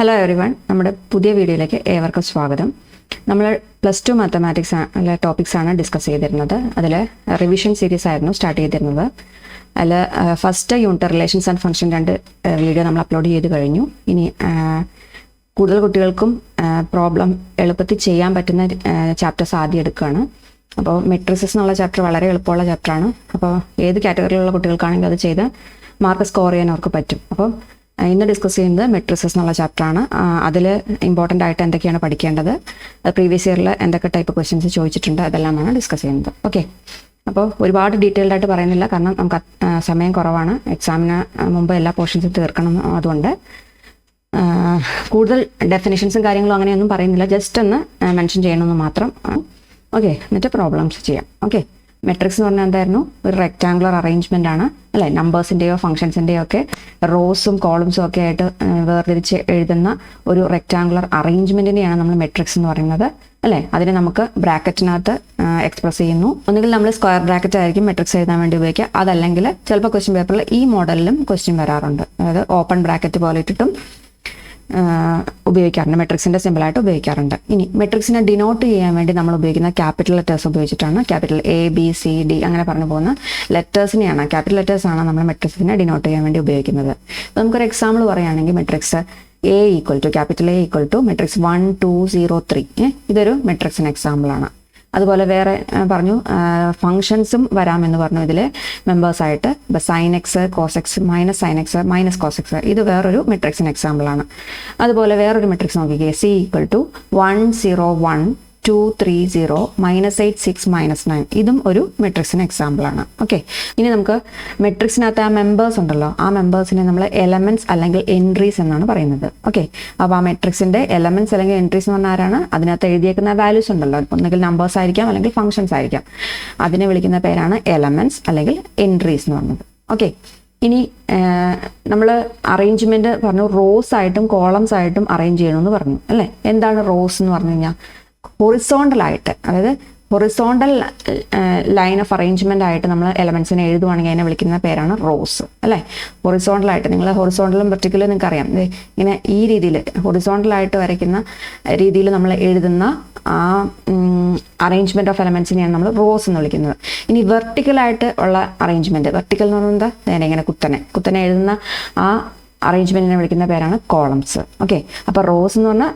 Hello every one നമ്മുടെ പുതിയ വീഡിയോയിലേക്ക് ഏവർക്കും സ്വാഗതം. നമ്മൾ പ്ലസ് ടു മാത്തമാറ്റിക്സ് അല്ലെ ടോപ്പിക്സ് ആണ് ഡിസ്കസ് ചെയ്തിരുന്നത്. അതിൽ റിവിഷൻ സീരീസ് ആയിരുന്നു സ്റ്റാർട്ട് ചെയ്തിരുന്നത്. അതിൽ first unit relations and function രണ്ട് വീഡിയോ നമ്മൾ അപ്ലോഡ് ചെയ്ത് കഴിഞ്ഞു. ഇനി കൂടുതൽ കുട്ടികൾക്കും പ്രോബ്ലം എളുപ്പത്തിൽ ചെയ്യാൻ പറ്റുന്ന ചാപ്റ്റേഴ്സ് ആദ്യം എടുക്കുകയാണ്. അപ്പോൾ മെട്രിസസ് എന്നുള്ള ചാപ്റ്റർ വളരെ എളുപ്പമുള്ള ചാപ്റ്ററാണ് അപ്പോൾ ഏത് കാറ്റഗറിയിലുള്ള കുട്ടികൾക്കാണെങ്കിലും അത് ചെയ്ത് മാർക്ക് സ്കോർ ചെയ്യാൻ അവർക്ക് പറ്റും. അപ്പം ഇന്ന് ഡിസ്കസ് ചെയ്യുന്നത് മെട്രിസസ് എന്നുള്ള ചാപ്റ്റർ ആണ്. അതിൽ ഇമ്പോർട്ടന്റ് ആയിട്ട് എന്തൊക്കെയാണ് പഠിക്കേണ്ടത് പ്രീവിയസ് ഇയറിൽ എന്തൊക്കെ ടൈപ്പ് ക്വസ്റ്റ്യൻസ് ചോദിച്ചിട്ടുണ്ട് അതെല്ലാമാണ് ഡിസ്കസ് ചെയ്യുന്നത്. ഓക്കെ അപ്പോൾ ഒരുപാട് ഡീറ്റെയിൽഡ് ആയിട്ട് പറയുന്നില്ല കാരണം നമുക്ക് സമയം കുറവാണ്. എക്സാമിന് മുമ്പ് എല്ലാ പോർഷൻസും തീർക്കണം അതുകൊണ്ട്. കൂടുതൽ ഡെഫിനേഷൻസും കാര്യങ്ങളും അങ്ങനെയൊന്നും പറയുന്നില്ല. ജസ്റ്റ് ഒന്ന് മെൻഷൻ ചെയ്യണമെന്ന് മാത്രം ഓക്കെ എന്നിട്ട് പ്രോബ്ലംസ് ചെയ്യാം. ഓക്കെ മെട്രിക്സ് എന്ന് പറഞ്ഞാൽ എന്തായിരുന്നു? ഒരു റെക്റ്റാങ്കുലർ അറേഞ്ച്മെന്റ് ആണ് അല്ലെ? നമ്പേഴ്സിന്റെയോ ഫംഗ്ഷൻസിന്റെയോ ഒക്കെ റോസും കോളംസും ഒക്കെ ആയിട്ട് വേർതിരിച്ച് എഴുതുന്ന ഒരു റെക്റ്റാങ്കുലർ അറേഞ്ച്മെന്റിനെയാണ് നമ്മൾ മെട്രിക്സ് എന്ന് പറയുന്നത് അല്ലെ? അതിനെ നമുക്ക് ബ്രാക്കറ്റിനകത്ത് എക്സ്പ്രസ് ചെയ്യുന്നു. ഒന്നുകിൽ നമ്മൾ സ്ക്വയർ ബ്രാക്കറ്റ് ആയിരിക്കും മെട്രിക്സ് എഴുതാൻ വേണ്ടി ഉപയോഗിക്കുക. അതല്ലെങ്കിൽ ചിലപ്പോൾ ക്വസ്റ്റ്യൻ പേപ്പറിൽ ഈ മോഡലിലും ക്വസ്റ്റ്യൻ വരാറുണ്ട്. അതായത് ഓപ്പൺ ബ്രാക്കറ്റ് പോലെ ഇട്ടിട്ടും ഉപയോഗിക്കാറുണ്ട്. മെട്രിക്സിന്റെ സിമ്പിളായിട്ട് ഉപയോഗിക്കാറുണ്ട്. ഇനി മെട്രിക്സിനെ ഡിനോട്ട് ചെയ്യാൻ വേണ്ടി നമ്മൾ ഉപയോഗിക്കുന്ന ക്യാപിറ്റൽ ലെറ്റേഴ്സ് ഉപയോഗിച്ചിട്ടാണ് capital A B C D അങ്ങനെ പറഞ്ഞു പോകുന്ന ലെറ്റേഴ്സിനെയാണ് ക്യാപിറ്റൽ ലെറ്റേഴ്സ് ആണ് നമ്മൾ മെട്രിക്സിനെ ഡിനോട്ട് ചെയ്യാൻ വേണ്ടി ഉപയോഗിക്കുന്നത്. അപ്പോൾ നമുക്കൊരു എക്സാമ്പിൾ പറയുകയാണെങ്കിൽ matrix A equal to capital A equal to matrix one two zero three ഇതൊരു മെട്രിക്സിന് എക്സാമ്പിൾ ആണ്. അതുപോലെ വേറെ പറഞ്ഞു ഫങ്ഷൻസും വരാമെന്ന് പറഞ്ഞു ഇതിൽ മെമ്പേഴ്സായിട്ട് ഇപ്പം sine x cos x minus sine x minus cos x ഇത് വേറൊരു മെട്രിക്സിന് എക്സാമ്പിൾ ആണ്. അതുപോലെ വേറൊരു മെട്രിക്സ് നോക്കിക്കേ. C equal to one zero one two three zero minus eight six minus nine ഇതും ഒരു മെട്രിക്സിന് എക്സാമ്പിൾ ആണ്. ഓക്കെ ഇനി നമുക്ക് മെട്രിക്സിനകത്ത് ആ മെമ്പേഴ്സ് ഉണ്ടല്ലോ. ആ മെമ്പേഴ്സിനെ നമ്മൾ എലമെന്റ്സ് അല്ലെങ്കിൽ എൻട്രീസ് എന്നാണ് പറയുന്നത്. ഓക്കെ അപ്പോൾ ആ മെട്രിക്സിന്റെ എലമെന്റ്സ് അല്ലെങ്കിൽ എൻട്രീസ് എന്ന് പറഞ്ഞാൽ ആരാണ്? അതിനകത്ത് എഴുതിയേക്കുന്ന വാല്യൂസ് ഉണ്ടല്ലോ. ഒന്നുകിൽ നമ്പേഴ്സ് ആയിരിക്കാം അല്ലെങ്കിൽ ഫംഗ്ഷൻസ് ആയിരിക്കാം. അതിനെ വിളിക്കുന്ന പേരാണ് എലമെന്റ്സ് അല്ലെങ്കിൽ എൻട്രീസ് എന്ന് പറയുന്നത് ഓക്കെ ഇനി നമ്മൾ അറേഞ്ച്മെന്റ് പറഞ്ഞു റോസ് ആയിട്ടും കോളംസ് ആയിട്ടും അറേഞ്ച് ചെയ്യണമെന്ന് പറഞ്ഞു. അല്ലേ? എന്താണ് റോസ് എന്ന് പറഞ്ഞു കഴിഞ്ഞാൽ? ഹൊറിസോണ്ടൽ ആയിട്ട് അതായത് ഹൊറിസോണ്ടൽ ലൈൻ ഓഫ് അറേഞ്ച്മെന്റ് ആയിട്ട് നമ്മൾ എലമെന്റ്സിനെ എഴുതുവാണെങ്കിൽ അതിനെ വിളിക്കുന്ന പേരാണ് റോസ് അല്ലേ? ഹൊറിസോണ്ടൽ ആയിട്ട് നിങ്ങൾ ഹൊറിസോണ്ടലും പെർട്ടിക്കുലർ നിങ്ങൾക്ക് അറിയാം ഇങ്ങനെ ഈ രീതിയിൽ ഹൊറിസോണ്ടൽ ആയിട്ട് വരയ്ക്കുന്ന രീതിയിൽ നമ്മൾ എഴുതുന്ന ആ അറേഞ്ച്മെന്റ് ഓഫ് എലമെന്റ്സിനെയാണ് നമ്മൾ റോസ് എന്ന് വിളിക്കുന്നത്. ഇനി വെർട്ടിക്കലായിട്ട് ഉള്ള അറേഞ്ച്മെന്റ് വെർട്ടിക്കൽ എന്ന് പറയുന്നത് നേരെ ഇങ്ങനെ കുത്തനെ കുത്തനെ എഴുതുന്ന ആ അറേഞ്ച്മെന്റിനെ വിളിക്കുന്ന പേരാണ് കോളംസ് ഓക്കെ അപ്പോൾ റോസ് എന്ന് പറഞ്ഞാൽ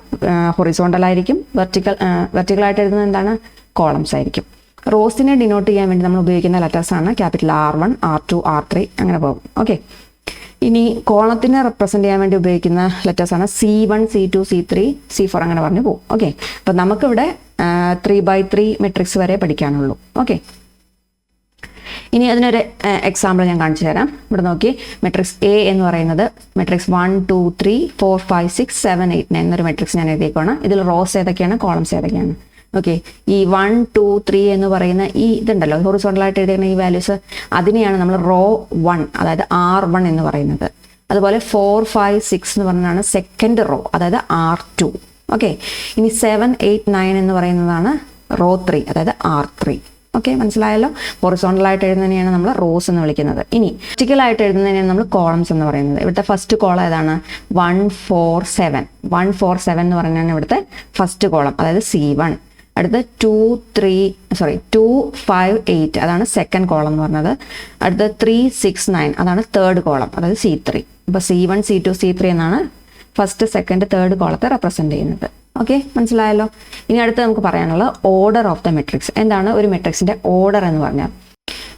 ഹൊറിസോണ്ടൽ ആയിരിക്കും. വെർട്ടിക്കൽ വെർട്ടിക്കൽ ആയിട്ട് എഴുതുന്നത് എന്താണ്? കോളംസ് ആയിരിക്കും. റോസിനെ ഡിനോട്ട് ചെയ്യാൻ വേണ്ടി നമ്മൾ ഉപയോഗിക്കുന്ന ലെറ്റേഴ്സ് ആണ് capital R one R two R three അങ്ങനെ പോകും. ഓക്കെ ഇനി കോളത്തിനെ റെപ്രസെന്റ് ചെയ്യാൻ വേണ്ടി ഉപയോഗിക്കുന്ന ലെറ്റേഴ്സ് ആണ് C one C two C three C four അങ്ങനെ പറഞ്ഞു പോകും. ഓക്കെ അപ്പം നമുക്കിവിടെ ത്രീ ബൈ ത്രീ മെട്രിക്സ് വരെ പഠിക്കാനുള്ളൂ. ഓക്കെ ഇനി അതിനൊരു എക്സാമ്പിൾ ഞാൻ കാണിച്ചു തരാം. ഇവിടെ നോക്കി മെട്രിക്സ് എ എന്ന് പറയുന്നത് matrix one two three four five six seven eight nine എന്നൊരു മെട്രിക്സ് ഞാൻ എഴുതിയേക്കാണ്. ഇതിൽ റോസ് ഏതൊക്കെയാണ്? കോളംസ് ഏതൊക്കെയാണ്? ഓക്കെ ഈ വൺ ടു ത്രീ എന്ന് പറയുന്ന ഈ ഇതുണ്ടല്ലോ ഹൊറിസോണ്ടലായിട്ട് എഴുതിയിരിക്കുന്ന ഈ വാല്യൂസ് അതിനെയാണ് നമ്മൾ റോ വൺ അതായത് ആർ വൺ എന്ന് പറയുന്നത്. അതുപോലെ ഫോർ ഫൈവ് സിക്സ് എന്ന് പറയുന്നതാണ് സെക്കൻഡ് റോ അതായത് ആർ ടു ഓക്കെ ഇനി സെവൻ എയ്റ്റ് നയൻ എന്ന് പറയുന്നതാണ് റോ ത്രീ അതായത് ആർ ത്രീ ഓക്കെ മനസ്സിലായല്ലോ? ഹൊറിസോണ്ടൽ ആയിട്ട് എഴുതുന്നതിനെയാണ് നമ്മൾ റോസ് എന്ന് വിളിക്കുന്നത്. ഇനി ആയിട്ട് എഴുതുന്നതിനെയാണ് നമ്മൾ കോളംസ് എന്ന് പറയുന്നത്. ഇവിടുത്തെ ഫസ്റ്റ് കോളം ഏതാണ്? One four seven. One four seven എന്ന് പറഞ്ഞാൽ ഇവിടുത്തെ ഫസ്റ്റ് കോളം അതായത് സി വൺ. അടുത്ത two three sorry two five eight അതാണ് സെക്കൻഡ് കോളം എന്ന് പറഞ്ഞത്. അടുത്ത ത്രീ സിക്സ് നയൻ അതാണ് തേർഡ് കോളം അതായത് സി ത്രീ. അപ്പോൾ C one C two C three എന്നാണ് ഫസ്റ്റ് സെക്കൻഡ് തേർഡ് കോളത്തെ റെപ്രസെന്റ് ചെയ്യുന്നത്. ഓക്കെ മനസ്സിലായല്ലോ? ഇനി അടുത്ത് നമുക്ക് പറയാനുള്ള ഓർഡർ ഓഫ് ദ മെട്രിക്സ് എന്താണ് ഒരു മെട്രിക്സിന്റെ ഓർഡർ എന്ന് പറഞ്ഞാൽ?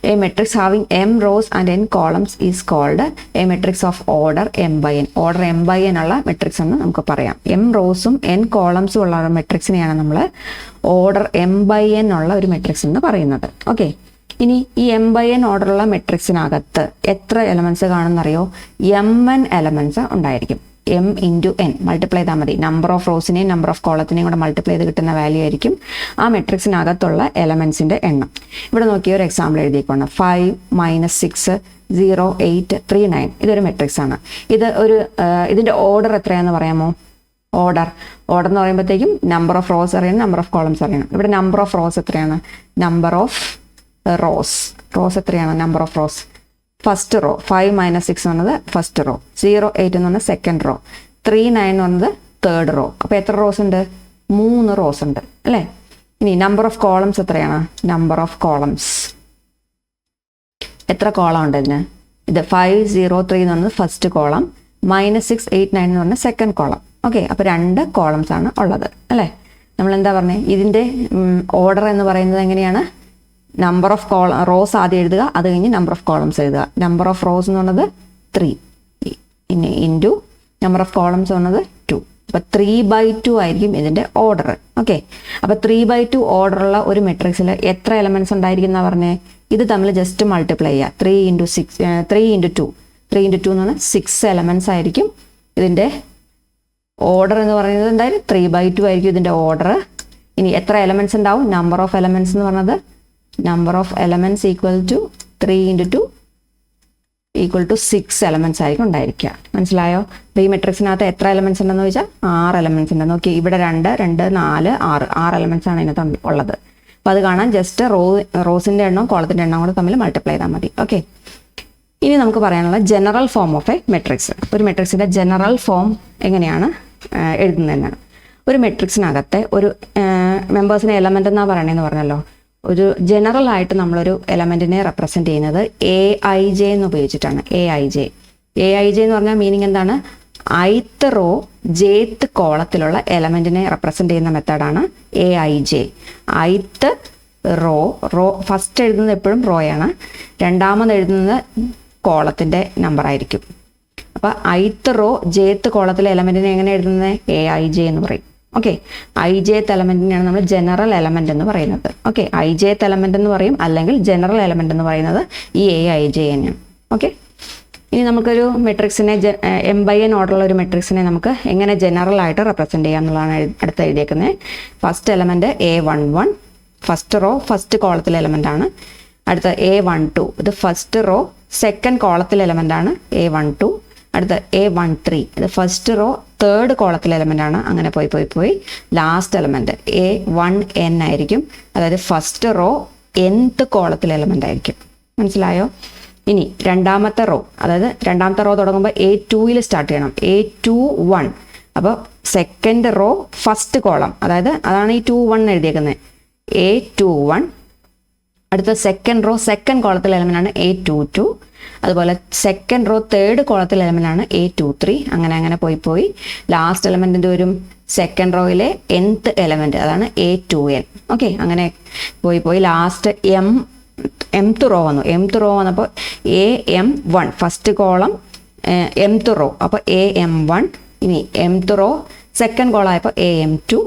A matrix having M rows and N columns is called a matrix of order M by N order M by N ഉള്ള മെട്രിക്സ് എന്ന് നമുക്ക് പറയാം. എം റോസും എൻ കോളംസും ഉള്ള മെട്രിക്സിനെയാണ് നമ്മൾ ഓർഡർ എം ബൈ എൻ ഉള്ള ഒരു മെട്രിക്സ് എന്ന് പറയുന്നത്. ഓക്കെ ഇനി ഈ എം ബൈ എൻ ഉള്ള മെട്രിക്സിനകത്ത് എത്ര എലമെന്റ്സ് കാണുന്നറിയോ? എം എൻ എലമെന്റ്സ് ഉണ്ടായിരിക്കും. എം ഇന്റു എൻ മൾട്ടിപ്ലൈ ചെയ്താൽ മതി. നമ്പർ ഓഫ് റോസിനെയും നമ്പർ ഓഫ് കോളത്തിനെയും കൂടെ മൾട്ടിപ്ലൈ ചെയ്ത് കിട്ടുന്ന വാല്യൂ ആയിരിക്കും ആ മെട്രിക്സിനകത്തുള്ള എലമെൻസിന്റെ എണ്ണം. ഇവിടെ നോക്കിയ ഒരു example എഴുതിയിക്കൊണ്ട് five minus six zero eight three nine ഇതൊരു മെട്രിക്സ് ആണ്. ഇത് ഒരു ഇതിന്റെ ഓർഡർ എത്രയാണെന്ന് പറയാമോ? ഓർഡർ ഓർഡർ എന്ന് പറയുമ്പോഴത്തേക്കും നമ്പർ ഓഫ് റോസ് അറിയണം നമ്പർ ഓഫ് കോളംസ് അറിയണം. ഇവിടെ നമ്പർ ഓഫ് റോസ് എത്രയാണ്? നമ്പർ ഓഫ് റോസ് റോസ് എത്രയാണ്? Number of rows first row five minus six എന്നത് ഫസ്റ്റ് റോ സീറോ എയ്റ്റ് എന്ന് പറഞ്ഞാൽ സെക്കൻഡ് റോ ത്രീ നയൻ എന്ന് പറയുന്നത് തേർഡ് റോ അപ്പോൾ എത്ര റോസ് ഉണ്ട്? മൂന്ന് റോസ് ഉണ്ട് അല്ലേ? ഇനി നമ്പർ ഓഫ് കോളംസ് എത്രയാണ്? നമ്പർ ഓഫ് കോളംസ് എത്ര കോളം ഉണ്ട് ഇതിന്? ഇത് ഫൈവ് സീറോ ത്രീ എന്ന് പറഞ്ഞത് first column minus six eight nine എന്ന് പറഞ്ഞ സെക്കൻഡ് കോളം ഓക്കെ അപ്പോൾ രണ്ട് കോളംസ് ആണ് ഉള്ളത് അല്ലേ? നമ്മൾ എന്താ പറഞ്ഞത് ഇതിന്റെ ഓർഡർ എന്ന് പറയുന്നത് എങ്ങനെയാണ്? നമ്പർ ഓഫ് കോള റോസ് ആദ്യം എഴുതുക അത് കഴിഞ്ഞ് നമ്പർ ഓഫ് കോളംസ് എഴുതുക. നമ്പർ ഓഫ് റോസ് എന്ന് പറയുന്നത് ത്രീ ഇനി ഇന്റു നമ്പർ ഓഫ് കോളംസ് പറയുന്നത് ടു അപ്പോൾ ത്രീ ബൈ ടു ആയിരിക്കും ഇതിന്റെ ഓർഡർ ഓക്കെ അപ്പോൾ ത്രീ ബൈ ടു ഓർഡറുള്ള ഒരു മെട്രിക്സിൽ എത്ര എലമെന്റ്സ് എന്നാ പറഞ്ഞേ? ഇത് തമ്മിൽ ജസ്റ്റ് മൾട്ടിപ്ലൈ ചെയ്യുക. Three into six three into two three into two എന്ന് പറഞ്ഞാൽ സിക്സ് എലമെന്റ്സ് ആയിരിക്കും ഇതിന്റെ ഓർഡർ എന്ന് പറയുന്നത്. എന്തായാലും ത്രീ ബൈ ടു ആയിരിക്കും ഇതിന്റെ ഓർഡർ ഇനി എത്ര എലമെന്റ്സ് ഉണ്ടാവും? നമ്പർ ഓഫ് എലമെന്റ്സ് എന്ന് പറഞ്ഞത് number of elements equal to three into two equal to six elements ആയിരിക്കും ഉണ്ടായിരിക്കുക. മനസ്സിലായോ? അപ്പോൾ ഈ മെട്രിക്സിനകത്ത് എത്ര എലമെന്റ്സ് ഉണ്ടെന്ന് ചോദിച്ചാൽ ആറ് എലമെന്റ്സ് ഉണ്ട്. നോക്കി ഇവിടെ രണ്ട് രണ്ട് നാല് ആറ്. ആറ് എലമെന്റ്സ് ആണ് ഇതിനകത്ത് ഉള്ളത്. അപ്പോൾ അത് കാണാൻ ജസ്റ്റ് റോ റോസിന്റെ എണ്ണവും കോളത്തിന്റെ എണ്ണവും കൂടെ തമ്മിൽ മൾട്ടിപ്ലൈ ചെയ്താൽ മതി. ഓക്കെ ഇനി നമുക്ക് പറയാനുള്ള general form of A matrix ഒരു മെട്രിക്സിന്റെ ജനറൽ ഫോം എങ്ങനെയാണ് എഴുതുന്നതെന്നാണ് ഒരു മെട്രിക്സിനകത്തെ ഒരു മെമ്പേഴ്സിനെ എലമെന്റ് എന്നാ പറയണതെന്ന് പറഞ്ഞല്ലോ. ഒരു ജനറൽ ആയിട്ട് നമ്മളൊരു എലമെന്റിനെ റെപ്രസെന്റ് ചെയ്യുന്നത് എ ഐ ജെ എന്ന് ഉപയോഗിച്ചിട്ടാണ്. A I J A I J എന്ന് പറഞ്ഞാൽ മീനിങ് എന്താണ്? ഐത്ത് റോ ജേത്ത് കോളത്തിലുള്ള എലമെന്റിനെ റെപ്രസെന്റ് ചെയ്യുന്ന മെത്തേഡാണ് A I J ith row row first എഴുതുന്നത് എപ്പോഴും റോയാണ് രണ്ടാമത് എഴുതുന്നത് കോളത്തിന്റെ നമ്പർ ആയിരിക്കും. അപ്പോൾ ഐത്ത് റോ ജേത്ത് കോളത്തിലെ എലമെന്റിനെ എങ്ങനെ എഴുതുന്നത്? എ ഐ ജെ എന്ന് പറയും. ഓക്കെ ഐ ജെ എലമെന്റിനെയാണ് നമ്മൾ ജനറൽ എലമെന്റ് എന്ന് പറയുന്നത്. ഓക്കെ ഐ ജെ എലമെന്റ് എന്ന് പറയും അല്ലെങ്കിൽ ജനറൽ എലമെന്റ് എന്ന് പറയുന്നത് ഈ എ ഐ ജെ തന്നെയാണ് ഓക്കെ ഇനി നമുക്കൊരു മെട്രിക്സിനെ എം ബൈ എൻ ഓർഡറുള്ള ഒരു മെട്രിക്സിനെ നമുക്ക് എങ്ങനെ ജനറൽ ആയിട്ട് റെപ്രസെന്റ് ചെയ്യാം എന്നുള്ളതാണ് അടുത്ത് എഴുതിയേക്കുന്നത് first element A one one first row first കോളത്തിലെ element ആണ്. അടുത്ത എ വൺ ടു ഇത് ഫസ്റ്റ് റോ സെക്കൻഡ് കോളത്തിലെ എലമെന്റ് ആണ്. എ വൺ ടു അടുത്ത എ വൺ ത്രീ ഇത് ഫസ്റ്റ് റോ തേർഡ് കോളത്തിലെ എലമെന്റ് ആണ്. അങ്ങനെ പോയി പോയി പോയി. Last element A one N ആയിരിക്കും. അതായത് ഫസ്റ്റ് റോ nth കോളത്തിലെ എലമെന്റ് ആയിരിക്കും. മനസ്സിലായോ? ഇനി രണ്ടാമത്തെ റോ അതായത് രണ്ടാമത്തെ റോ തുടങ്ങുമ്പോൾ എ ടൂയിൽ സ്റ്റാർട്ട് ചെയ്യണം. എ ടു വൺ അപ്പോൾ സെക്കൻഡ് റോ ഫസ്റ്റ് കോളം അതായത് അതാണ് ഈ ടു വൺ എഴുതിയേക്കുന്നത് എ ടു വൺ അടുത്ത സെക്കൻഡ് റോ സെക്കൻഡ് കോളത്തിൽ എലമെന്റ് ആണ് എ ടു ടു അതുപോലെ സെക്കൻഡ് റോ തേർഡ് കോളത്തിൽ എലമെന്റ് ആണ് എ ടു ത്രീ അങ്ങനെ അങ്ങനെ പോയി പോയി. ലാസ്റ്റ് എലമെന്റിന്റെ വരും? സെക്കൻഡ് റോയിലെ എൻത്ത് എലമെന്റ് അതാണ് എ ടു എൻ ഓക്കെ അങ്ങനെ പോയി പോയി. ലാസ്റ്റ് എം എംത്ത് റോ വന്നു. എംത്ത് റോ വന്നപ്പോൾ A M one first column mth row അപ്പോൾ എ എം വൺ ഇനി എംത്ത് row second കോളായപ്പോൾ A M two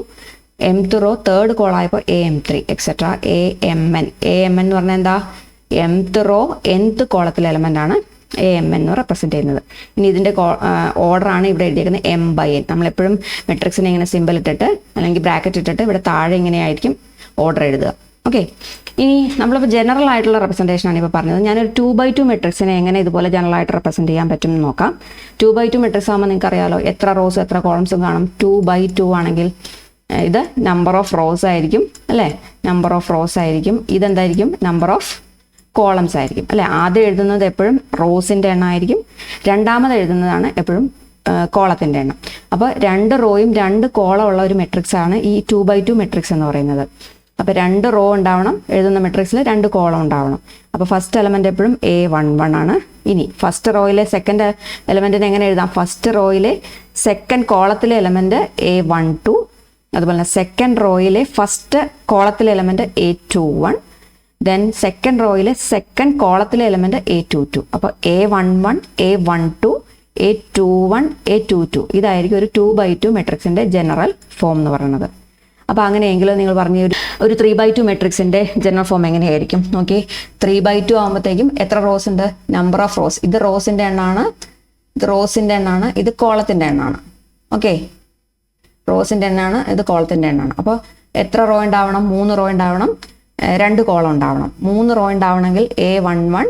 Mth row third കോളായപ്പോൾ A M three etcetera A M N A M N എന്ന് പറഞ്ഞാൽ എന്താ? Mth row nth കോളത്തിലെ element ആണ് A M എന്ന് represent ചെയ്യുന്നത്. ഇനി ഇതിന്റെ ഓർഡർ ആണ് ഇവിടെ എഴുതിയിരിക്കുന്നത് എം ബൈ എൻ നമ്മളെപ്പോഴും മെട്രിക്സിനെ ഇങ്ങനെ സിമ്പിൾ ഇട്ടിട്ട് അല്ലെങ്കിൽ ബ്രാക്കറ്റ് ഇട്ടിട്ട് ഇവിടെ താഴെ ഇങ്ങനെയായിരിക്കും ഓർഡർ എഴുതുക. ഓക്കെ ഇനി നമ്മളിപ്പോൾ ജനറൽ ആയിട്ടുള്ള റെപ്രസെന്റേഷൻ ആണ് ഇപ്പോൾ പറഞ്ഞത്. ഞാനൊരു ടു ബൈ ടു മെട്രിക്സിനെ എങ്ങനെ ഇതുപോലെ ജനറൽ ആയിട്ട് റെപ്രസെന്റ് ചെയ്യാൻ പറ്റും എന്ന് നോക്കാം. ടു ബൈ ടു മെട്രിക്സ് ആകുമ്പോൾ നിങ്ങൾക്ക് അറിയാലോ എത്ര റോസ് എത്ര കോളംസും കാണും. ടു ബൈ ടു ആണെങ്കിൽ ഇത് നമ്പർ ഓഫ് റോസ് ആയിരിക്കും അല്ലേ? നമ്പർ ഓഫ് റോസ് ആയിരിക്കും. ഇതെന്തായിരിക്കും? നമ്പർ ഓഫ് കോളംസ് ആയിരിക്കും. അല്ലേ? ആദ്യം എഴുതുന്നത് എപ്പോഴും റോസിന്റെ എണ്ണം ആയിരിക്കും രണ്ടാമത് എഴുതുന്നതാണ് എപ്പോഴും കോളത്തിന്റെ എണ്ണം. അപ്പോൾ രണ്ട് റോയും രണ്ട് കോളം ഉള്ള ഒരു മെട്രിക്സ് ആണ് ഈ ടു ബൈ ടു മെട്രിക്സ് എന്ന് പറയുന്നത്. അപ്പോൾ രണ്ട് റോ ഉണ്ടാവണം എഴുതുന്ന മെട്രിക്സിൽ രണ്ട് കോളം ഉണ്ടാവണം. അപ്പോൾ ഫസ്റ്റ് എലമെന്റ് എപ്പോഴും എ വൺ വൺ ആണ്. ഇനി ഫസ്റ്റ് റോയിലെ സെക്കൻഡ് എലമെന്റിനെ എങ്ങനെ എഴുതാം? ഫസ്റ്റ് റോയിലെ സെക്കൻഡ് കോളത്തിലെ എലമെന്റ് എ വൺ ടു അതുപോലെ സെക്കൻഡ് റോയിലെ first കോളത്തിലെ element a two one then second റോയിലെ second കോളത്തിലെ എലമെന്റ് എ ടു ടു അപ്പോൾ a one one a one two a two one a two two ഇതായിരിക്കും ഒരു two by two മെട്രിക്സിന്റെ general form എന്ന് പറയുന്നത്. അപ്പോൾ അങ്ങനെയെങ്കിൽ നിങ്ങൾ പറഞ്ഞ ഒരു ഒരു ത്രീ ബൈ ടു മെട്രിക്സിന്റെ ജനറൽ ഫോം എങ്ങനെയായിരിക്കും? നോക്കി. ത്രീ ബൈ ടു ആകുമ്പോഴത്തേക്കും എത്ര റോസ് ഉണ്ട്? നമ്പർ ഓഫ് റോസ് ഇത് റോസിന്റെ എണ്ണാണ്. ഇത് റോസിന്റെ എണ്ണാണ്. ഇത് കോളത്തിന്റെ എണ്ണാണ്. ഓക്കെ റോസിന്റെ എണ്ണാണ് ഇത് കോളത്തിന്റെ എണ്ണാണ് അപ്പോൾ എത്ര റോ ഉണ്ടാവണം? മൂന്ന് റോ ഉണ്ടാവണം. രണ്ട് കോളം ഉണ്ടാവണം. മൂന്ന് റോ ഉണ്ടാവണമെങ്കിൽ എ വൺ വൺ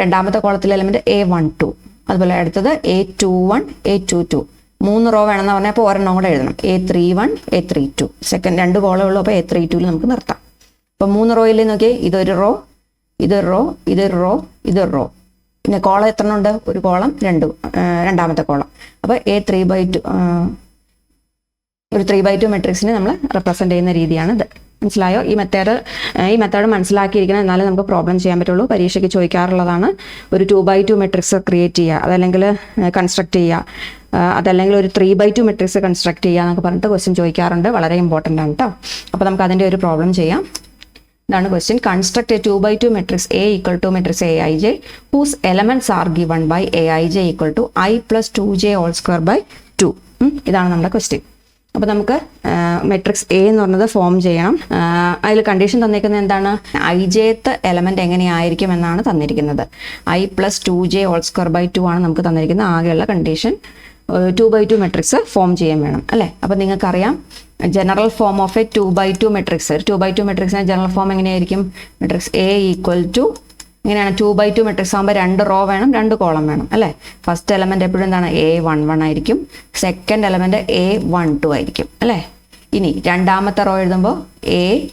രണ്ടാമത്തെ കോളത്തിലെ എലമെന്റ് എ വൺ ടു. അതുപോലെ അടുത്തത് a two one a two two. മൂന്ന് റോ വേണമെന്ന് പറഞ്ഞാൽ അപ്പോൾ ഒരെണ്ണം കൂടെ എഴുതണം. A three one a three two. Second രണ്ട് കോളേ ഉള്ളൂ അപ്പോൾ എ ത്രീ ടുവിൽ നമുക്ക് നിർത്താം. അപ്പോൾ മൂന്ന് റോയിൽ നോക്കിയാൽ ഇതൊരു റോ ഇതൊരു റോ ഇതൊരു റോ ഇതൊരു റോ. പിന്നെ കോളം എത്ര ഉണ്ട്? ഒരു കോളം രണ്ട് രണ്ടാമത്തെ കോളം. അപ്പോൾ എ ത്രീ ബൈ ടു ഒരു ത്രീ ബൈ ടു മെട്രിക്സിനെ നമ്മൾ റെപ്രസെന്റ് ചെയ്യുന്ന രീതിയാണ് ഇത് മനസ്സിലായോ? ഈ മെത്തേഡ് ഈ മെത്തേഡ് മനസ്സിലാക്കിയിരിക്കണം എന്നാലേ നമുക്ക് പ്രോബ്ലം ചെയ്യാൻ പറ്റുള്ളൂ. പരീക്ഷയ്ക്ക് ചോദിക്കാറുള്ളതാണ് ഒരു two by two matrix create ചെയ്യുക അതല്ലെങ്കിൽ കൺസ്ട്രക്ട് ചെയ്യുക. അതല്ലെങ്കിൽ ഒരു three by two matrix construct ചെയ്യുക എന്നൊക്കെ പറഞ്ഞിട്ട് ക്വസ്റ്റ്യൻ ചോദിക്കാറുണ്ട്. വളരെ ഇമ്പോർട്ടന്റ് ആണ് കേട്ടോ അപ്പോൾ നമുക്ക് അതിന്റെ ഒരു പ്രോബ്ലം ചെയ്യാം. ഇതാണ് question construct a two by two matrix a equal to matrix a i j whose elements are given by a i j equal to i plus two j all square by two ഇതാണ് നമ്മുടെ question അപ്പോൾ നമുക്ക് matrix A എന്ന് പറഞ്ഞത് form ചെയ്യണം. അതിൽ condition തന്നിരിക്കുന്നത് എന്താണ്? ഐ ജെത്ത് എലമെന്റ് എങ്ങനെയായിരിക്കും എന്നാണ് തന്നിരിക്കുന്നത്. I plus two j all square by two ആണ് നമുക്ക് തന്നിരിക്കുന്ന ആകെയുള്ള condition two by two matrix form ചെയ്യാൻ വേണം അല്ലേ? അപ്പോൾ നിങ്ങൾക്കറിയാം general form of a two by two matrix two by two മെട്രിക്സിന്റെ ജനറൽ ഫോം എങ്ങനെയായിരിക്കും? മെട്രിക്സ് എ ഈക്വൽ ടു ഇങ്ങനെയാണ് ടു ബൈ ടു മെട്രിക്സ് ആകുമ്പോൾ രണ്ട് റോ വേണം രണ്ട് കോളം വേണം അല്ലേ? ഫസ്റ്റ് എലമെന്റ് എപ്പോഴും എന്താണ്? എ വൺ വൺ ആയിരിക്കും. Second element a one two ആയിരിക്കും അല്ലേ? ഇനി രണ്ടാമത്തെ റോ എഴുതുമ്പോൾ എ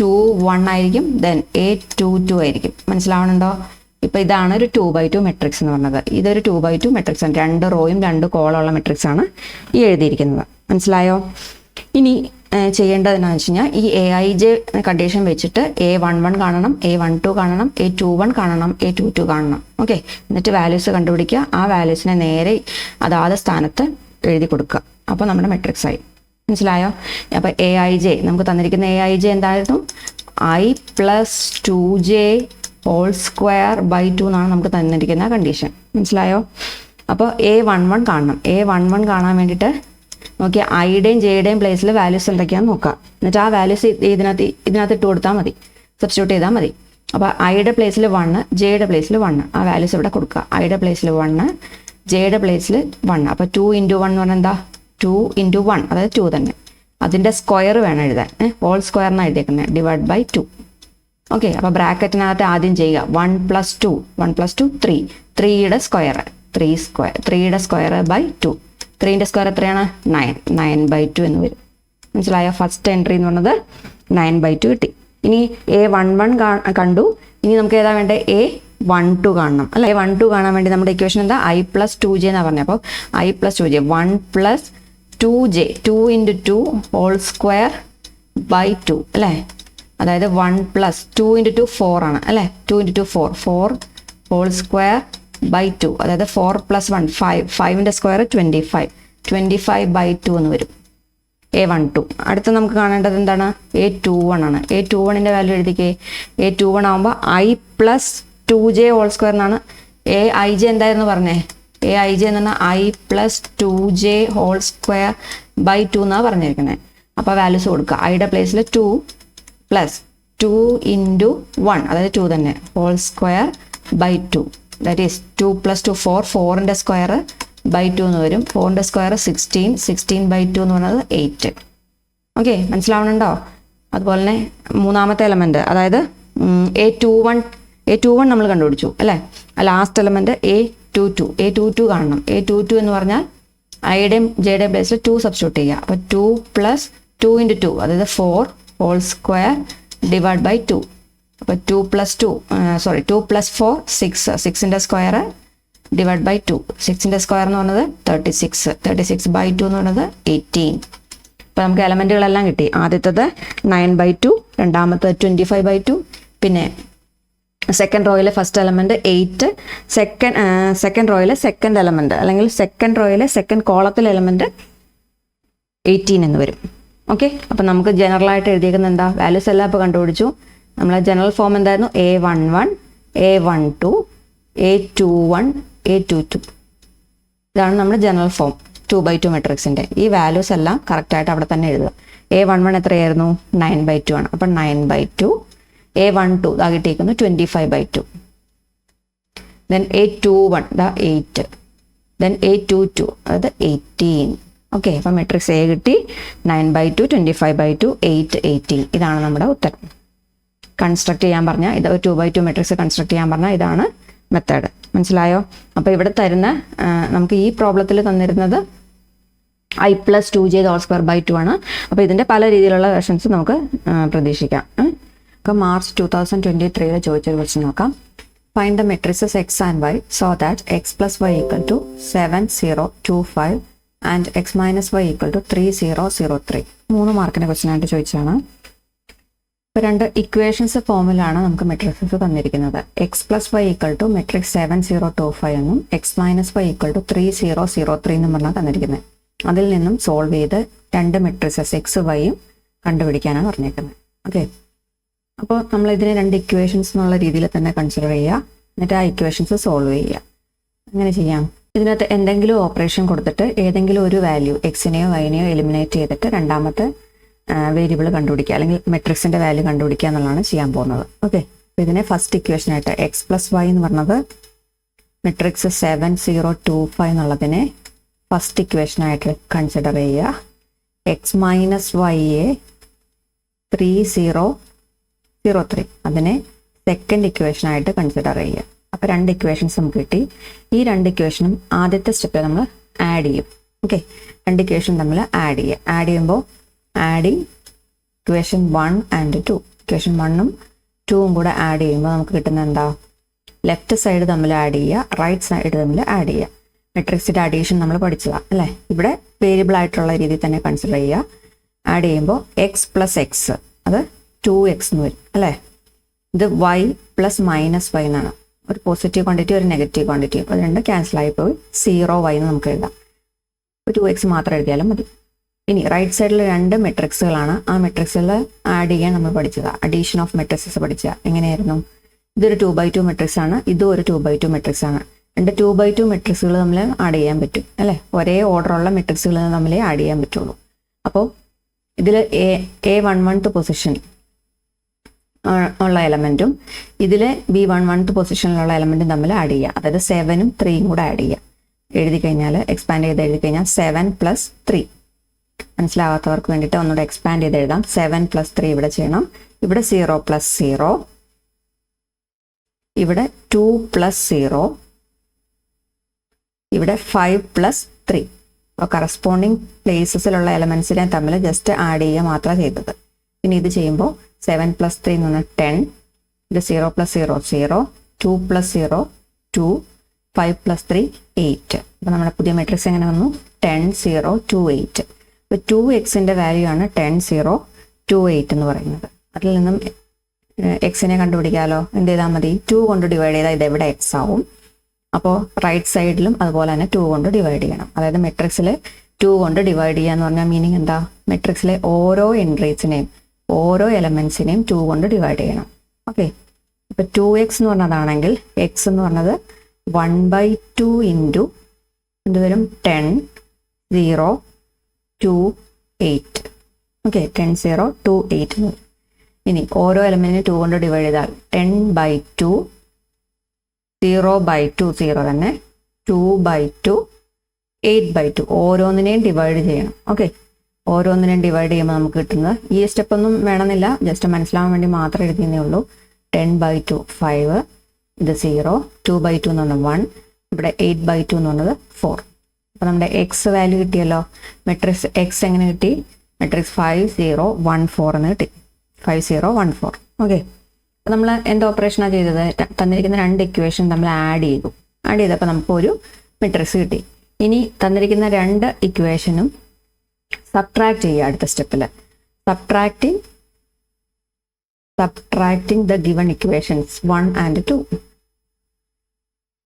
ടു വൺ ആയിരിക്കും ദെൻ എ ടു ടു ആയിരിക്കും. മനസ്സിലാവണുണ്ടോ? ഇപ്പൊ ഇതാണ് ഒരു ടു ബൈ ടു മെട്രിക്സ് എന്ന് പറഞ്ഞത്. ഇതൊരു ടു ബൈ ടു മെട്രിക്സ് ആണ്. രണ്ട് റോയും രണ്ട് കോളമുള്ള മെട്രിക്സ് ആണ് ഈ എഴുതിയിരിക്കുന്നത്. മനസ്സിലായോ? ഇനി ഏഹ്, ചെയ്യേണ്ടത് എന്താണെന്ന് വെച്ച് കഴിഞ്ഞാൽ ഈ എ ഐ ജെ കണ്ടീഷൻ വെച്ചിട്ട് എ വൺ വൺ കാണണം എ വൺ ടു കാണണം എ ടു വൺ കാണണം എ ടു ടു കാണണം. ഓക്കെ എന്നിട്ട് വാല്യൂസ് കണ്ടുപിടിക്കുക. ആ വാല്യൂസിനെ നേരെ അതാത് സ്ഥാനത്ത് എഴുതി കൊടുക്കുക. അപ്പോൾ നമ്മുടെ മെട്രിക്സ് ആയി. മനസ്സിലായോ? അപ്പോൾ എ ഐ ജെ നമുക്ക് തന്നിരിക്കുന്ന എ ഐ ജെ എന്തായിരുന്നു? I plus two j whole square by two എന്നാണ് നമുക്ക് തന്നിരിക്കുന്ന കണ്ടീഷൻ മനസ്സിലായോ? അപ്പോൾ എ വൺ വൺ കാണണം. എ വൺ വൺ കാണാൻ വേണ്ടിയിട്ട് നോക്കി ഐയുടെയും ജെയുടെയും പ്ലേസിൽ വാല്യൂസ് എന്തൊക്കെയാണെന്ന് നോക്കാം എന്നിട്ട് ആ വാല്യൂസ് ഇതിനകത്ത് ഇതിനകത്ത് ഇട്ട് കൊടുത്താൽ മതി. സബ്സ്റ്റിറ്റ്യൂട്ട് ചെയ്താൽ മതി. അപ്പോൾ ഐയുടെ പ്ലേസിൽ വണ്ണ് ജെയുടെ പ്ലേസിൽ വണ്ണ് ആ വാല്യൂസ് ഇവിടെ കൊടുക്കുക. ഐയുടെ പ്ലേസിൽ വണ്ണ് ജെയുടെ പ്ലേസിൽ വണ്ണ് അപ്പോൾ ടു ഇന്റു വൺ എന്ന് പറഞ്ഞാൽ എന്താ? ടു ഇന്റു വൺ അതായത് ടു തന്നെ. അതിന്റെ സ്ക്വയർ വേണം എഴുതാൻ. ഹോൾ സ്ക്വയറിനാണ് എഴുതിയേക്കുന്നത് ഡിവൈഡ് ബൈ ടു ഓക്കെ അപ്പോൾ ബ്രാക്കറ്റിനകത്ത് ആദ്യം ചെയ്യുക. One plus two one plus two three ത്രീയുടെ സ്ക്വയർ ത്രീ സ്ക്വയർ ത്രീയുടെ സ്ക്വയർ ബൈ ടു ത്രീന്റെ സ്ക്വയർ എത്രയാണ്? നയൻ നയൻ ബൈ ടു എന്ന് വരും. മനസ്സിലായോ? ഫസ്റ്റ് എൻട്രി എന്ന് പറഞ്ഞത് നയൻ ബൈ ടു കിട്ടി. ഇനി എ വൺ വൺ കണ്ടു. ഇനി നമുക്ക് ഏതാ വേണ്ടത് എ വൺ ടു കാണണം. അല്ലെ? വൺ ടു കാണാൻ വേണ്ടി നമ്മുടെ ഇക്വേഷൻ എന്താ? ഐ പ്ലസ് ടു ജെ എന്നാണ് പറഞ്ഞത്. അപ്പോൾ i plus two j one plus two j two into two whole square by two അല്ലേ? അതായത് one plus two into two four ആണ്. അല്ലേ? Two into two four four whole square by two അതായത് four plus one five ഫൈവിന്റെ square twenty five twenty five by two എന്ന് വരും. A one two അടുത്ത് നമുക്ക് കാണേണ്ടത് എന്താണ്? എ ടു വൺ ആണ്. എ ടു വണ്ണിന്റെ വാല്യൂ എഴുതിക്കേ. എ ടു വൺ ആകുമ്പോൾ i plus two j whole square എന്നാണ്. എ ഐ ജെ എന്തായിരുന്നു പറഞ്ഞേ? എ ഐ ജെ എന്ന് പറഞ്ഞാൽ i plus two j whole square by two എന്നാണ് പറഞ്ഞിരിക്കുന്നത് അപ്പോൾ വാല്യൂസ് കൊടുക്കുക. ഐയുടെ പ്ലേസിൽ two plus two into one അതായത് ടു തന്നെ. Whole square by two that is two plus two four ഫോറിന്റെ സ്ക്വയർ ബൈ ടു എന്ന് വരും. ഫോറിന്റെ square sixteen sixteen by two എന്ന് പറയുന്നത് എയ്റ്റ് ഓക്കെ മനസ്സിലാവണുണ്ടോ? അതുപോലെ തന്നെ മൂന്നാമത്തെ എലമെന്റ് അതായത് a two one a two one നമ്മൾ കണ്ടുപിടിച്ചു അല്ലേ? Last element a two two a two two കാണണം. എ ടു ടു എന്ന് പറഞ്ഞാൽ ഐയുടെയും ജെയുടെയും പ്ലേസിൽ ടു സബ്സ്റ്റിറ്റ്യൂട്ട് ചെയ്യുക. അപ്പോൾ two plus two into two അതായത് four whole square divide by two അപ്പോൾ two plus two sorry two plus four six സിക്സിന്റെ square divide by two സിക്സിന്റെ സ്ക്വയർ എന്ന് പറഞ്ഞത് thirty six thirty six by two എന്ന് പറഞ്ഞത് eighteen അപ്പോൾ നമുക്ക് എലമെന്റുകളെല്ലാം കിട്ടി. ആദ്യത്തത് നയൻ ബൈ ടു രണ്ടാമത്തത് ട്വന്റി ഫൈവ് ബൈ ടു പിന്നെ second റോയിലെ first element eight second second റോയിലെ second element അല്ലെങ്കിൽ സെക്കൻഡ് റോയിലെ സെക്കൻഡ് കോളത്തിലെ എലമെന്റ് എയ്റ്റീൻ എന്ന് വരും. ഓക്കെ അപ്പം നമുക്ക് ജനറൽ ആയിട്ട് എഴുതിയേക്കുന്നത് എന്താ? വാല്യൂസ് എല്ലാം ഇപ്പോൾ കണ്ടുപിടിച്ചു. നമ്മളെ ജനറൽ ഫോം എന്തായിരുന്നു? A one one a one two a two one a two two ഇതാണ് നമ്മുടെ general form two by two മെട്രിക്സിന്റെ ഈ വാല്യൂസ് എല്ലാം കറക്റ്റായിട്ട് അവിടെ തന്നെ എഴുതുക. എ വൺ വൺ എത്രയായിരുന്നു? നയൻ ബൈ ടു ആണ്. അപ്പം nine by two a one two ഇതാ കിട്ടിയിരിക്കുന്നു twenty five by two then a two one the eight then a two two അതായത് എയ്റ്റീൻ ഓക്കെ അപ്പം മെട്രിക്സ് എ കിട്ടി nine by two twenty five by two eight eighteen ഇതാണ് നമ്മുടെ ഉത്തരം. Construct ചെയ്യാൻ പറഞ്ഞാൽ ഇത് two by two matrix construct ചെയ്യാൻ പറഞ്ഞാൽ ഇതാണ് മെത്തേഡ് മനസ്സിലായോ? അപ്പോൾ ഇവിടെ തരുന്ന നമുക്ക് ഈ പ്രോബ്ലത്തിൽ തന്നിരുന്നത് i plus two j whole square by two ആണ്. അപ്പോൾ ഇതിന്റെ പല രീതിയിലുള്ള വെർഷൻസ് നമുക്ക് പ്രതീക്ഷിക്കാം. അപ്പൊ മാർച്ച് ടു തൗസൻഡ് ട്വന്റി ത്രീയിൽ ചോദിച്ചൊരു ക്വസ്റ്റ്യൻ നോക്കാം. Find the matrices x and y so that x plus y equal to seven zero two five and x minus y equal to three zero zero three മൂന്ന് മാർക്കിന്റെ question ആയിട്ട് ചോദിച്ചാണ് ഇപ്പോൾ രണ്ട് equations ഫോമിലാണ് നമുക്ക് മെട്രിക്സ് തന്നിരിക്കുന്നത്. X plus y equal to matrix seven zero two five എന്നും x minus y equal to three zero zero three എന്നും പറഞ്ഞാൽ തന്നിരിക്കുന്നത്. അതിൽ നിന്നും സോൾവ് ചെയ്ത് രണ്ട് മെട്രിക്സസ് എക്സ് വൈയും കണ്ടുപിടിക്കാനാണ് പറഞ്ഞേക്കുന്നത്. ഓക്കെ അപ്പോൾ നമ്മൾ ഇതിനെ രണ്ട് ഇക്വേഷൻസ് എന്നുള്ള രീതിയിൽ തന്നെ കൺസിഡർ ചെയ്യുക. എന്നിട്ട് ആ ഇക്വേഷൻസ് സോൾവ് ചെയ്യുക. അങ്ങനെ ചെയ്യാം. ഇതിനകത്ത് എന്തെങ്കിലും ഓപ്പറേഷൻ കൊടുത്തിട്ട് ഏതെങ്കിലും ഒരു വാല്യൂ എക്സിനെയോ വൈനെയോ എലിമിനേറ്റ് ചെയ്തിട്ട് രണ്ടാമത്തെ വേരിയബിൾ കണ്ടുപിടിക്കുക അല്ലെങ്കിൽ മെട്രിക്സിന്റെ വാല്യൂ കണ്ടുപിടിക്കുക എന്നുള്ളതാണ് ചെയ്യാൻ പോകുന്നത്. ഓക്കെ ഇതിനെ ഫസ്റ്റ് ഇക്വേഷൻ ആയിട്ട് എക്സ് പ്ലസ് വൈ എന്ന് പറഞ്ഞത് matrix seven zero two five എന്നുള്ളതിനെ ഫസ്റ്റ് ഇക്വേഷൻ ആയിട്ട് കൺസിഡർ ചെയ്യുക. എക്സ് മൈനസ് വൈയെ ത്രീ സീറോ സീറോ ത്രീ അതിനെ സെക്കൻഡ് ഇക്വേഷൻ ആയിട്ട് കൺസിഡർ ചെയ്യുക. അപ്പോൾ രണ്ട് ഇക്വേഷൻസ് നമുക്ക് കിട്ടി. ഈ രണ്ട് ഇക്വേഷനും ആദ്യത്തെ സ്റ്റെപ്പിൽ നമ്മൾ ആഡ് ചെയ്യും. ഓക്കെ രണ്ട് ഇക്വേഷൻ നമ്മൾ ആഡ് ചെയ്യുക. ആഡ് ചെയ്യുമ്പോൾ adding equation one and two equation വണ്ണും ടൂവും കൂടെ ആഡ് ചെയ്യുമ്പോൾ നമുക്ക് കിട്ടുന്ന എന്താ? ലെഫ്റ്റ് സൈഡ് തമ്മിൽ ആഡ് ചെയ്യുക റൈറ്റ് സൈഡ് തമ്മിൽ ആഡ് ചെയ്യുക. മെട്രിക്സിന്റെ അഡീഷൻ നമ്മൾ പഠിച്ചതാണ് അല്ലേ? ഇവിടെ വേരിയബിൾ ആയിട്ടുള്ള രീതിയിൽ തന്നെ കൺസിഡർ ചെയ്യുക. ആഡ് ചെയ്യുമ്പോൾ എക്സ് പ്ലസ് എക്സ് അത് ടു എക്സ് എന്ന് വരും അല്ലേ? ഇത് വൈ പ്ലസ് മൈനസ് വൈ എന്നാണ്. ഒരു പോസിറ്റീവ് ക്വാണ്ടിറ്റി ഒരു നെഗറ്റീവ് ക്വാണ്ടിറ്റി അത് രണ്ട് ക്യാൻസൽ ആയി സീറോ വൈ എന്ന് നമുക്ക് എഴുതാം. ടു എക്സ് മാത്രം എഴുതിയാലും മതി. ഇനി റൈറ്റ് സൈഡിൽ രണ്ട് മെട്രിക്സുകളാണ് ആ മെട്രിക്സുകൾ ആഡ് ചെയ്യാൻ നമ്മൾ പഠിച്ചത്. അഡീഷൻ ഓഫ് മെട്രിക്സസ് പഠിച്ച എങ്ങനെയായിരുന്നു? ഇതൊരു ടു ബൈ ടു മെട്രിക്സ് ആണ്. ഇതും ഒരു ടു ബൈ ടു മെട്രിക്സ് ആണ്. രണ്ട് ടു ബൈ ടു മെട്രിക്സുകൾ തമ്മിൽ ആഡ് ചെയ്യാൻ പറ്റും അല്ലേ? ഒരേ ഓർഡറുള്ള മെട്രിക്സുകൾ നമ്മളെ ആഡ് ചെയ്യാൻ പറ്റുള്ളൂ. അപ്പോൾ ഇതിൽ A A one one position ഉള്ള എലമെന്റും ഇതിൽ ബി വൺ വൺ പൊസിഷനിലുള്ള എലമെന്റും തമ്മിൽ ആഡ് ചെയ്യുക അതായത് സെവനും ത്രീയും കൂടെ ആഡ് ചെയ്യുക എഴുതി കഴിഞ്ഞാൽ എക്സ്പാൻഡ് ചെയ്ത് എഴുതി കഴിഞ്ഞാൽ സെവൻ പ്ലസ് ത്രീ മനസ്സിലാവാത്തവർക്ക് വേണ്ടിയിട്ട് ഒന്നുകൂടെ എക്സ്പാൻഡ് ചെയ്ത് എഴുതാം. സെവൻ പ്ലസ് ത്രീ ഇവിടെ ചെയ്യണം. ഇവിടെ സീറോ പ്ലസ് സീറോ ഇവിടെ ടു പ്ലസ് സീറോ ഇവിടെ ഫൈവ് പ്ലസ് ത്രീ അപ്പോൾ കറസ്പോണ്ടിങ് പ്ലേസസിലുള്ള എലമെൻസിനെ തമ്മിൽ ജസ്റ്റ് ആഡ് ചെയ്യുക മാത്രമേ ചെയ്തത്. ഇനി ഇത് ചെയ്യുമ്പോൾ സെവൻ പ്ലസ് ത്രീ എന്ന് പറഞ്ഞാൽ ടെൻ ഇത് zero plus zero zero two plus zero two five plus three eight അപ്പോൾ നമ്മുടെ പുതിയ മെട്രിക്സ് എങ്ങനെ വന്നു? ടെൻ സീറോ ടു എയ്റ്റ് അപ്പോൾ ടു എക്സിന്റെ വാല്യൂ ആണ് ടെൻ സീറോ ടു എയ്റ്റ് എന്ന് പറയുന്നത്. അതിൽ നിന്നും എക്സിനെ കണ്ടുപിടിക്കാമല്ലോ എന്ത് ചെയ്താൽ മതി? ടു കൊണ്ട് ഡിവൈഡ് ചെയ്താൽ ഇത് എവിടെ എക്സ് ആവും? അപ്പോൾ റൈറ്റ് സൈഡിലും അതുപോലെ തന്നെ ടു കൊണ്ട് ഡിവൈഡ് ചെയ്യണം. അതായത് മെട്രിക്സിൽ ടു കൊണ്ട് ഡിവൈഡ് ചെയ്യുക എന്ന് പറഞ്ഞാൽ മീനിങ് എന്താ മെട്രിക്സിലെ ഓരോ എൻട്രീസിനെയും ഓരോ എലമെന്റ്സിനെയും ടു കൊണ്ട് ഡിവൈഡ് ചെയ്യണം. ഓക്കെ ഇപ്പൊ ടു എക്സ് എന്ന് പറഞ്ഞതാണെങ്കിൽ എക്സ് എന്ന് പറഞ്ഞത് വൺ ബൈ ടു ഇന്റു എന്തുവരും ten zero two eight okay ten zero two eight ഇനി ഓരോ എലമെന്റിനെ ടു കൊണ്ട് ഡിവൈഡ് ചെയ്താൽ ten by two zero by two zero തന്നെ. Two by two eight by two ഓരോന്നിനെയും divide ചെയ്യണം. ഓക്കെ ഓരോന്നിനെയും ഡിവൈഡ് ചെയ്യുമ്പോൾ നമുക്ക് കിട്ടുന്നത് ഈ സ്റ്റെപ്പ് ഒന്നും വേണമെന്നില്ല. ജസ്റ്റ് മനസ്സിലാവാൻ വേണ്ടി മാത്രം എഴുതിയേ ഉള്ളൂ. ടെൻ ബൈ ടു ഫൈവ് ഇത് സീറോ ടു ബൈ ടു എന്ന് പറഞ്ഞാൽ വൺ ഇവിടെ എയ്റ്റ് ബൈ ടു എന്ന് പറഞ്ഞത് ഫോർ അപ്പോൾ നമ്മുടെ എക്സ് വാല്യൂ കിട്ടിയല്ലോ. മെട്രിക്സ് എക്സ് എങ്ങനെ കിട്ടി? Matrix five zero one four എന്ന് കിട്ടി. Five zero one four okay അപ്പോൾ നമ്മൾ എന്ത് ഓപ്പറേഷനാണ് ചെയ്തത്? തന്നിരിക്കുന്ന രണ്ട് ഇക്വേഷൻ നമ്മൾ ആഡ് ചെയ്തു. ആഡ് ചെയ്തപ്പോൾ നമുക്ക് ഒരു മെട്രിക്സ് കിട്ടി. ഇനി തന്നിരിക്കുന്ന രണ്ട് ഇക്വേഷനും സബ്ട്രാക്ട് ചെയ്യുക അടുത്ത സ്റ്റെപ്പിൽ subtracting subtracting the given equations one and two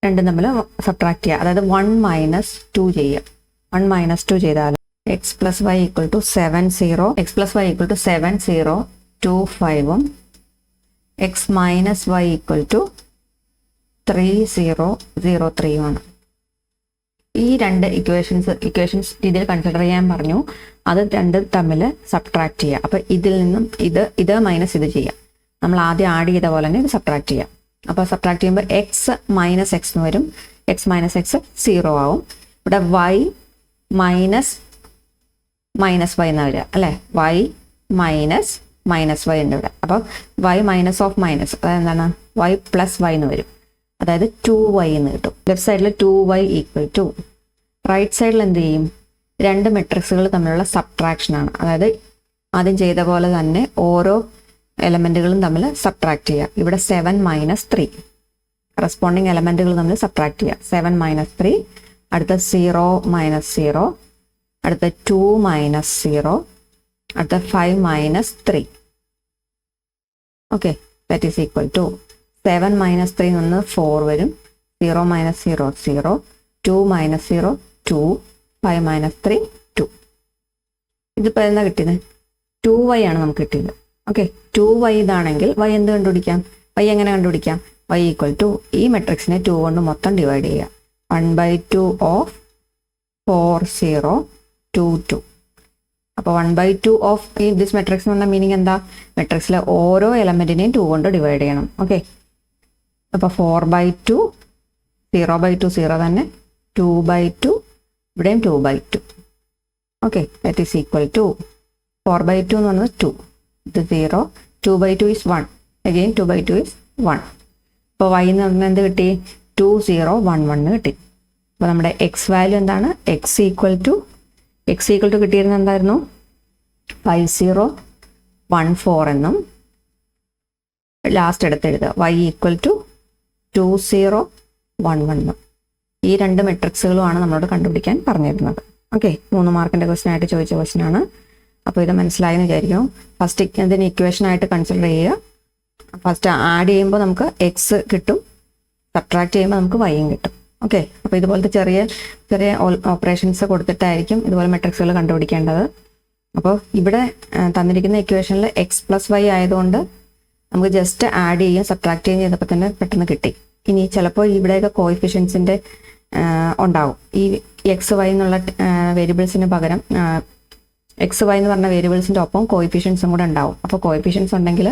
രണ്ടും തമ്മിൽ സബ്ട്രാക്ട് ചെയ്യുക. അതായത് വൺ മൈനസ് ടു ചെയ്യുക. വൺ മൈനസ് ടു ചെയ്താൽ x plus y equal to seven zero x plus y equal to seven zero two ഫൈവും x minus y equal to three zero zero ത്രീയുമാണ് ഈ രണ്ട് equations equations രീതിയിൽ consider ചെയ്യാൻ പറഞ്ഞു. അത് രണ്ട് തമ്മിൽ സബ്ട്രാക്ട് ചെയ്യുക. അപ്പോൾ ഇതിൽ നിന്നും ഇത് ഇത് മൈനസ് ഇത് ചെയ്യാം നമ്മൾ ആദ്യം ആഡ് ചെയ്ത പോലെ തന്നെ ഇത് സബ്ട്രാക്ട് ചെയ്യാം അപ്പോൾ സബ്ട്രാക്ട് ചെയ്യുമ്പോൾ എക്സ് മൈനസ് എക്സ് എന്ന് വരും. എക്സ് മൈനസ് എക്സ് സീറോ ആവും. ഇവിടെ വൈ മൈനസ് മൈനസ് വൈ എന്ന് വരിക അല്ലേ? വൈ മൈനസ് മൈനസ് വൈ ഉണ്ട് ഇവിടെ അപ്പോൾ വൈ മൈനസ് ഓഫ് മൈനസ് അതായത് എന്താണ്? വൈ പ്ലസ് വൈ എന്ന് വരും. അതായത് ടു വൈ എന്ന് കിട്ടും. ലെഫ്റ്റ് സൈഡിൽ two y equal to right സൈഡിൽ എന്ത് ചെയ്യും? രണ്ട് മെട്രിക്സുകൾ തമ്മിലുള്ള സബ്ട്രാക്ഷനാണ് അതായത് ആദ്യം ചെയ്ത പോലെ തന്നെ ഓരോ എലമെന്റുകളും തമ്മിൽ സബ്ട്രാക്ട് ചെയ്യുക. ഇവിടെ സെവൻ മൈനസ് ത്രീ കറസ്പോണ്ടിങ് എലമെന്റുകൾ തമ്മിൽ സബ്ട്രാക്ട് ചെയ്യുക. സെവൻ മൈനസ് ത്രീ അടുത്ത സീറോ മൈനസ് സീറോ അടുത്ത ടു മൈനസ് സീറോ അടുത്ത five minus three okay that is equal to seven minus three നിന്ന് ഫോർ വരും. Zero minus zero zero two minus zero two five minus three two ഇതിപ്പോൾ എന്താ കിട്ടിയത്? Two Y ആണ് നമുക്ക് കിട്ടിയത്. ഓക്കെ ടു വൈ ഇതാണെങ്കിൽ വൈ എന്ത് കണ്ടുപിടിക്കാം? വൈ എങ്ങനെ കണ്ടുപിടിക്കാം? വൈ ഈക്വൽ ടു ഈ മെട്രിക്സിനെ ടു കൊണ്ട് മൊത്തം ഡിവൈഡ് ചെയ്യുക. One by two of four zero two two അപ്പോൾ വൺ ബൈ ടു ഓഫ് ഈ ദിസ് മെട്രിക്സ് എന്ന് പറഞ്ഞ മീനിങ് എന്താ? മെട്രിക്സിലെ ഓരോ എലമെന്റിനെയും ടു കൊണ്ട് ഡിവൈഡ് ചെയ്യണം. ഓക്കെ അപ്പോൾ four by two zero by two zero തന്നെ ടു ബൈ ടു ഇവിടെയും two by two okay that is equal to four by two എന്ന് പറയുന്നത് ടു ഇത് zero two by two is one again two by two is one അപ്പോൾ y എന്ന് പറഞ്ഞാൽ എന്ത് കിട്ടി? ടു സീറോ വൺ വൺ കിട്ടി. അപ്പോൾ നമ്മുടെ എക്സ് വാല്യൂ എന്താണ്? X equal to x equal to കിട്ടിയിരുന്നത് എന്തായിരുന്നു? ഫൈവ് സീറോ വൺ ഫോർ എന്നും ലാസ്റ്റ് എടുത്ത് എഴുതുക. Y equal to two zero one വണ്ണും ഈ രണ്ട് മെട്രിക്സുകളുമാണ് നമ്മളോട് കണ്ടുപിടിക്കാൻ പറഞ്ഞിരുന്നത്. ഓക്കെ മൂന്ന് മാർക്കിന്റെ ക്വസ്റ്റൻ ആയിട്ട് ചോദിച്ച ക്വസ്റ്റൻ ആണ്. അപ്പോൾ ഇത് മനസ്സിലായെന്ന് വിചാരിക്കും ഫസ്റ്റ് ഇതിന് ഇക്വേഷൻ ആയിട്ട് കൺസിഡർ ചെയ്യുക. ഫസ്റ്റ് ആഡ് ചെയ്യുമ്പോൾ നമുക്ക് എക്സ് കിട്ടും. സബ്ട്രാക്ട് ചെയ്യുമ്പോൾ നമുക്ക് വൈയും കിട്ടും. ഓക്കെ അപ്പോൾ ഇതുപോലത്തെ ചെറിയ ചെറിയ ഓപ്പറേഷൻസ് കൊടുത്തിട്ടായിരിക്കും ഇതുപോലെ മെട്രിക്സുകൾ കണ്ടുപിടിക്കേണ്ടത്. അപ്പോൾ ഇവിടെ തന്നിരിക്കുന്ന ഇക്വേഷനിൽ എക്സ് പ്ലസ് വൈ ആയതുകൊണ്ട് നമുക്ക് ജസ്റ്റ് ആഡ് ചെയ്യും സബ്ട്രാക്ട് ചെയ്യും ചെയ്തപ്പോൾ തന്നെ പെട്ടെന്ന് കിട്ടി. ഇനി ചിലപ്പോൾ ഇവിടെയൊക്കെ കോയിഫിഷ്യൻസിന്റെ ഉണ്ടാവും. ഈ എക്സ് വൈ എന്നുള്ള വേരിയബിൾസിന് പകരം എക്സ് വൈ എന്ന് പറഞ്ഞ വേരിയബിൾസിന്റെ ഒപ്പം കോയിഫിഷ്യൻസും കൂടെ ഉണ്ടാവും. അപ്പോൾ കോയിഫിഷ്യൻസ് ഉണ്ടെങ്കിൽ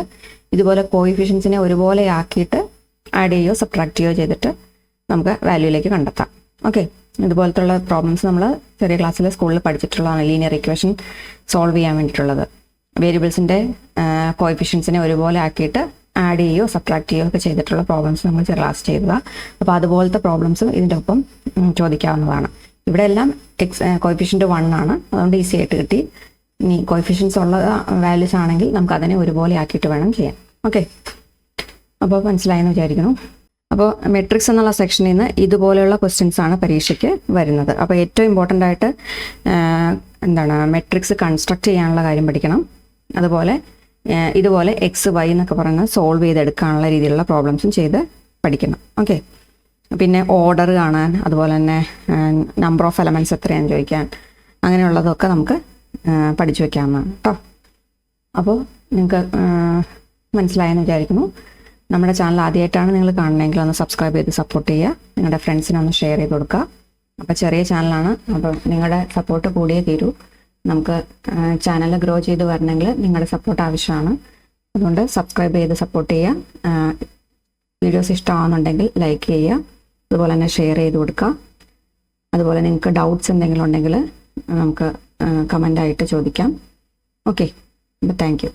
ഇതുപോലെ കോയിഫിഷ്യൻസിനെ ഒരുപോലെ ആക്കിയിട്ട് ആഡ് ചെയ്യോ സബ്ട്രാക്ട് ചെയ്യോ ചെയ്തിട്ട് നമുക്ക് വാല്യൂയിലേക്ക് കണ്ടെത്താം. ഓക്കെ ഇതുപോലത്തുള്ള പ്രോബ്ലംസ് നമ്മൾ ചെറിയ ക്ലാസ്സിൽ സ്കൂളിൽ പഠിച്ചിട്ടുള്ളതാണ് ലീനിയർ ഇക്വേഷൻ സോൾവ് ചെയ്യാൻ വേണ്ടിയിട്ടുള്ളത്. വേരിയബിൾസിന്റെ കോയിഫിഷ്യൻസിനെ ഒരുപോലെ ആക്കിയിട്ട് ആഡ് ചെയ്യോ സബ്ട്രാക്ട് ചെയ്യോ ഒക്കെ ചെയ്തിട്ടുള്ള പ്രോബ്ലംസ് നമ്മൾ ചെറിയ ക്ലാസ് ചെയ്തതാണ് അപ്പോൾ അതുപോലത്തെ പ്രോബ്ലംസും ഇതിന്റെ ഒപ്പം ചോദിക്കാവുന്നതാണ്. ഇവിടെ എല്ലാം എക്സ് കോയിഫിഷ്യന്റ് വൺ ആണ്. അതുകൊണ്ട് ഈസി ആയിട്ട് കിട്ടി. ഇനി കോയിഫിഷ്യൻസ് ഉള്ള വാല്യൂസ് ആണെങ്കിൽ നമുക്ക് അതിനെ ഒരുപോലെ ആക്കിയിട്ട് വേണം ചെയ്യാൻ. ഓക്കെ അപ്പോൾ മനസ്സിലായെന്ന് വിചാരിക്കുന്നു. അപ്പോൾ മെട്രിക്സ് എന്നുള്ള സെക്ഷനിൽ നിന്ന് ഇതുപോലെയുള്ള ക്വസ്റ്റ്യൻസ് ആണ് പരീക്ഷയ്ക്ക് വരുന്നത്. അപ്പോൾ ഏറ്റവും ഇമ്പോർട്ടന്റ് ആയിട്ട് എന്താണ് മെട്രിക്സ് കൺസ്ട്രക്ട് ചെയ്യാനുള്ള കാര്യം പഠിക്കണം. അതുപോലെ ഇതുപോലെ എക്സ് വൈ എന്നൊക്കെ പറഞ്ഞ് സോൾവ് ചെയ്തെടുക്കാനുള്ള രീതിയിലുള്ള പ്രോബ്ലംസും ചെയ്ത് പഠിക്കണം. ഓക്കെ പിന്നെ ഓർഡർ കാണാൻ അതുപോലെ തന്നെ നമ്പർ ഓഫ് എലമെന്റ്സ് എത്രയാണ് ചോദിക്കാൻ അങ്ങനെയുള്ളതൊക്കെ നമുക്ക് പഠിച്ചു വയ്ക്കാവുന്നതാണ് കേട്ടോ അപ്പോൾ നിങ്ങൾക്ക് മനസ്സിലായെന്ന് വിചാരിക്കുന്നു. നമ്മുടെ ചാനൽ ആദ്യമായിട്ടാണ് നിങ്ങൾ കാണണമെങ്കിൽ ഒന്ന് സബ്സ്ക്രൈബ് ചെയ്ത് സപ്പോർട്ട് ചെയ്യുക. നിങ്ങളുടെ ഫ്രണ്ട്സിനൊന്ന് ഷെയർ ചെയ്ത് കൊടുക്കുക. അപ്പോൾ ചെറിയ ചാനലാണ് അപ്പോൾ നിങ്ങളുടെ സപ്പോർട്ട് കൂടിയേ തീരൂ. നമുക്ക് ചാനൽ ഗ്രോ ചെയ്ത് വരണമെങ്കിൽ നിങ്ങളുടെ സപ്പോർട്ട് ആവശ്യമാണ്. അതുകൊണ്ട് സബ്സ്ക്രൈബ് ചെയ്ത് സപ്പോർട്ട് ചെയ്യുക. വീഡിയോസ് ഇഷ്ടമാകുന്നുണ്ടെങ്കിൽ ലൈക്ക് ചെയ്യുക. അതുപോലെ തന്നെ ഷെയർ ചെയ്ത് കൊടുക്കുക അതുപോലെ നിങ്ങൾക്ക് ഡൗട്ട്സ് എന്തെങ്കിലും ഉണ്ടെങ്കിൽ നമുക്ക് കമന്റായിട്ട് ചോദിക്കാം. Okay thank you